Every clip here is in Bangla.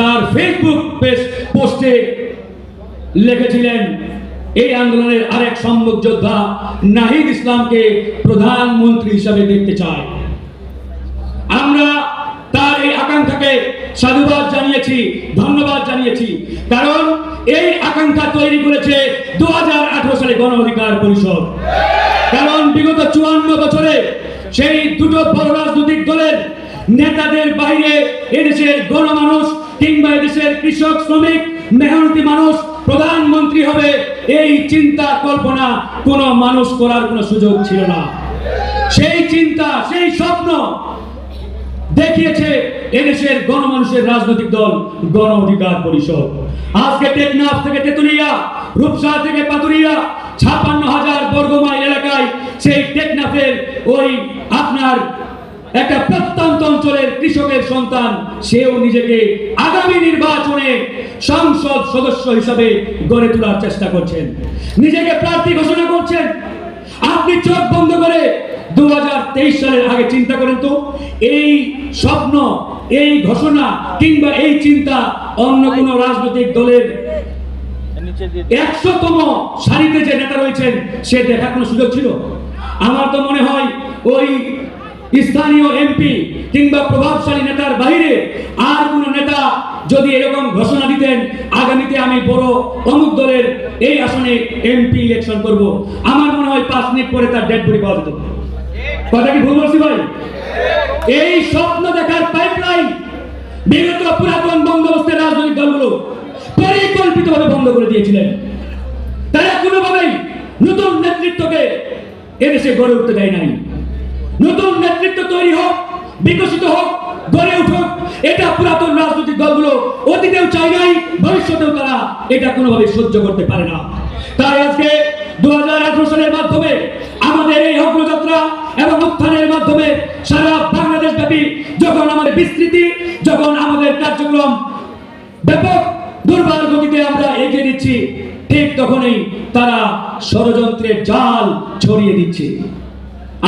তার ফেসবুক পেজ পোস্টে লিখেছিলেন, এই আন্দোলনের আরেক সম্মুখ যোদ্ধা নাহিদ ইসলামকে প্রধানমন্ত্রী হিসাবে দেখতে চায়। আমরা তার এই আকাঙ্ক্ষাকে সাধুবাদ জানিয়েছি, ধন্যবাদ জানিয়েছি, কারণ এই আকাঙ্ক্ষা তৈরি করেছে দু হাজার আঠারো সালে গণ অধিকার পরিষদ। কারণ বিগত চুয়ান্ন বছরে সেই দুটো বড় রাজনৈতিক দলের নেতাদের বাইরে এদেশের গণমানুষ কিংবা এদেশের কৃষক, শ্রমিক, মেহনতি মানুষ, প্রধানমন্ত্রী হবে এই চিন্তা কল্পনা কোনো মানুষ করার কোনো সুযোগ ছিল না। সেই চিন্তা, সেই স্বপ্ন দেখিয়েছে এদেশের গণমানুষের রাজনৈতিক দল, গণ অধিকার পরিষদ। আজকে টেকনাফ থেকে তেতুলিয়া, রূপসা থেকে পাতুরিয়া ছাপান্ন হাজার বর্গ মাইল এলাকায় সেই টেকনাফের ওই আপনার একটা প্রত্যন্ত অঞ্চলের কৃষকের সন্তান, সেও নিজেকে আগামী নির্বাচনে সংসদ সদস্য হিসাবে গড়ে তোলার চেষ্টা করছেন। নিজেকে প্রার্থী ঘোষণা করছেন। আপনি চোখ বন্ধ করে দুই হাজার তেইশ সালের আগে চিন্তা করেন তো, এই স্বপ্ন, এই ঘোষণা কিংবা এই চিন্তা অন্য কোন রাজনৈতিক দলের একশোতম সারিতে যে নেতা রয়েছেন, সে দেখার কোনো সুযোগ ছিল? আমার তো মনে হয় ওই স্থানীয় এমপি কিংবা প্রভাবশালী নেতার বাইরে আর কোন নেতা যদি এরকম ঘোষণা দিতেন, আগামীতে আমি বড় অমুক দলের এই আসনে এমপি ইলেকশন করব। আমার মনে হয় পাঁচ মিনিট পরে তার ডেড বডি পাওয়া যেত। কথা কি ভুল বলছি ভাই? এই স্বপ্ন দেখার পাইপলাইন বিগত পুরাতন বন্দোবস্তের রাজনৈতিক দলগুলো পরিকল্পিতভাবে বন্ধ করে দিয়েছিলেন। তারা কোনোভাবেই নতুন নেতৃত্বকে এদেশে গড়ে উঠতে দেয় নাই। নতুন নেতৃত্ব তৈরি হোক, বিকশিত হোক, গড়ে উঠুক, এটা পুরাতন রাজনৈতিক দলগুলো অতীতেও চায় নাই, ভবিষ্যতেও তারা এটা কোনোভাবে সহ্য করতে পারে না। তাই আজকে দু সালের মাধ্যমে আমাদের এই অগ্রযাত্রা এবং উত্থানের মাধ্যমে সারা বাংলাদেশ ব্যাপী যখন আমাদের বিস্তৃতি, যখন আমাদের কার্যক্রম ব্যাপক দুর্বার গতিতে আমরা এগিয়ে দিচ্ছি, ঠিক তখনই তারা ষড়যন্ত্রের জাল ছড়িয়ে দিচ্ছে।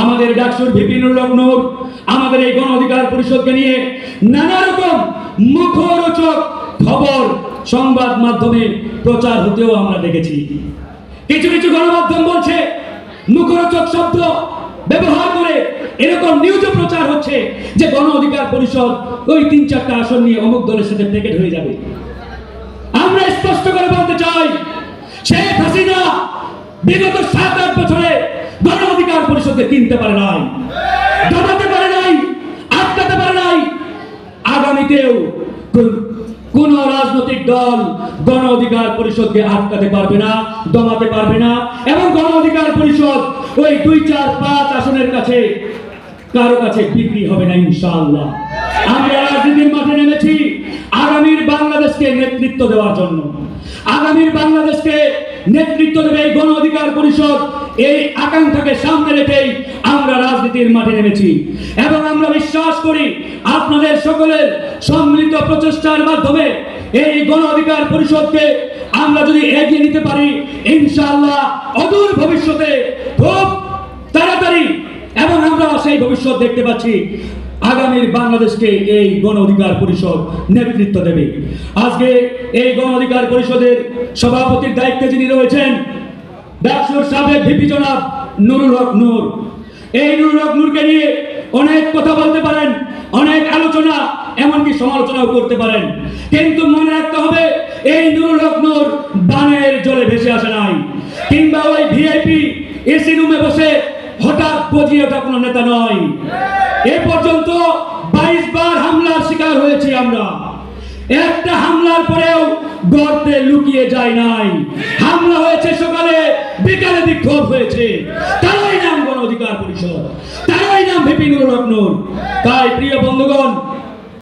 আমাদের ডাকসুর বিপিনুর লগ্নর আমাদের এই গণ অধিকার পরিষদকে নিয়ে নানা রকম মুখরোচক খবর সংবাদ মাধ্যমে প্রচার হতেও আমরা দেখেছি। কিছু কিছু গণমাধ্যম বলছে, মুখরোচক শব্দ ব্যবহার করে এরকম নিউজও প্রচার হচ্ছে যে গণ অধিকার পরিষদ ওই তিন চারটা আসন নিয়ে অমুক দলের সাথে প্যাকেট হয়ে যাবে। আমরা স্পষ্ট করে বলতে চাই, শেখ হাসিনা বিগত সাত আট বছরে অধিকার কিনতে পারে নাই দমাতে পারে নাই, আটকাতে পারে নাই। আগামীতেও কোন- রাজনৈতিক দল গণ অধিকার পরিষদকে আটকাতে পারবে না, দমাতে পারবে না, এবং গণ অধিকার পরিষদ ওই দুই চার পাঁচ আসনের কাছে কারও কাছে বিক্রি হবে না, ইনশাআল্লাহ। আমরা রাজনীতির মাঠে নেমেছি, আগামীর বাংলাদেশকে নেতৃত্ব দেওয়ার জন্য। আগামীর বাংলাদেশকে নেতৃত্ব দেবে এই গণ অধিকার পরিষদ এই আকাঙ্ক্ষাকে সামনে রেখেই আমরা রাজনীতির মাঠে নেমেছি। এবং আমরা বিশ্বাস করি আপনাদের সকলের সম্মিলিত প্রচেষ্টার মাধ্যমে এই গণ অধিকার পরিষদকে আমরা যদি এগিয়ে নিতে পারি, ইনশাআল্লাহ অদূর ভবিষ্যতে খুব তাড়াতাড়ি এবং আমরা সেই ভবিষ্যৎ দেখতে পাচ্ছি, আগামীর বাংলাদেশকে এই গণ অধিকার পরিষদ নেতৃত্ব দেবে। আজকে এই গণ অধিকার পরিষদের সভাপতির দায়িত্বে যিনি রয়েছেন ডাকসুর সাবেক ভিপি জনাব নুরুল হক নূর। এই নুরুল হক নূরকে নিয়ে অনেক কথা বলতে পারেন, অনেক আলোচনা, এমনকি সমালোচনাও করতে পারেন। কিন্তু মনে রাখতে হবে, এই নুরুল হক নূর বানের জলে ভেসে আসে নাই। কিংবা ওই ভিআইপি এসি রুমে বসে হঠাৎ গজিয়ে ওঠা কোনো নেতা নয়। এ পর্যন্ত বাইশ বার হামলার শিকার হয়েছি আমরা। একটা হামলার পরেও গর্তে লুকিয়ে যায় নাই। হামলা হয়েছে সকালে বিকালে বিক্ষোভ হয়েছে। তারাই নাম গণ অধিকার পরিষদ। তারাই নাম রত্নর তাই প্রিয় বন্ধুগণ